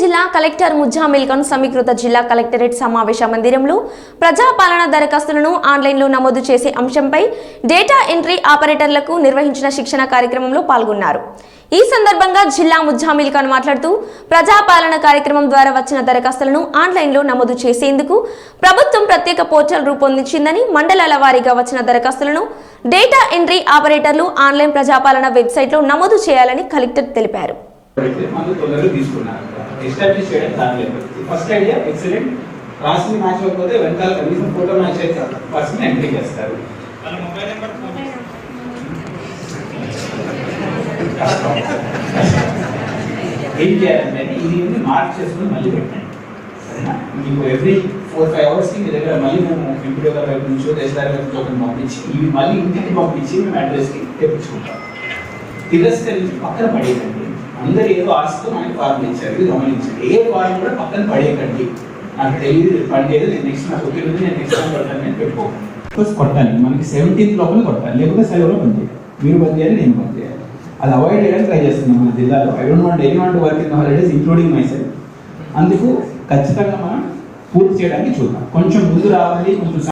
జిల్లా కలెక్టర్ ముజ్జామిల్ ఖాన్ సమీకృత జిల్లా కలెక్టరేట్ సమావేశ మందిరంలో ప్రజాపాలన దరఖాస్తులను ఆన్లైన్లో నమోదు చేసే అంశంపై డేటా ఎంట్రీ ఆపరేటర్లకు నిర్వహించిన శిక్షణ కార్యక్రమంలో పాల్గొన్నారు. ఈ సందర్భంగా జిల్లా ముజ్జామిల్ ఖాన్ మాట్లాడుతూ ప్రజాపాలన కార్యక్రమం ద్వారా వచ్చిన దరఖాస్తులను ఆన్లైన్లో నమోదు చేసేందుకు ప్రభుత్వం ప్రత్యేక పోర్టల్ రూపొందించిందని మండలాల వారీగా వచ్చిన దరఖాస్తులను data entry operators online Prajapalana వెబ్సైట్లో నమోదు చేయాలని కలెక్టర్ తెలిపారు. అయితే మందు తొందరగా తీసుకున్నారు. ఎస్టాబ్లిష్ చేయడం దాని లేదు ఫస్ట్ ఐడియా ఎక్సలెంట్ రాసింది మ్యాచ్ అవ్వకపోతే వెనకాల కనీసం ఫోటో మ్యాచ్ అయితే ఫస్ట్ ఎంట్రీ చేస్తారు. ఏం చేయాలంటే ఇది మార్క్ చేసుకుని మళ్ళీ పెట్టండి. మీకు ఎవ్రీ ఫోర్ ఫైవ్ అవర్స్కి మీ దగ్గర మళ్ళీ మేము ఎంపీడీ గారి వైపు నుంచో దేశదారి వైపు పంపించి ఇవి మళ్ళీ ఇంటికి పంపించి మేము అడ్రస్కి తెప్పించుకుంటాం. తిరస్కరించి పక్కన పడేయకండి అందరు ఏదో ఆశతో మనకి ఫార్మ్ ఇచ్చారు ఇది గమనించండి. ఏ ఫార్మ్ కూడా పక్కన పడేయకండి. నాకు తెలియదు పండేది నేను నెక్స్ట్ నాకు ఒకే నేను నెక్స్ట్ టైం పడతాను నేను పెట్టుకో ఫస్ట్ కొట్టాలి మనకి సెవెంటీన్త్ లోపల కొట్టాలి లేకపోతే సెలవులో బంద్ చేయాలి. మీరు బంద్ చేయాలి నేను బంద్ చేయాలి. అది అవాయిడ్ చేయడానికి ట్రై చేస్తున్నాం మన జిల్లాలో. I don't want any want work in holidays including myself అందుకు ఖచ్చితంగా మనం పూర్తి చేయడానికి చూద్దాం. కొంచెం ముందు రావాలి కొంచెం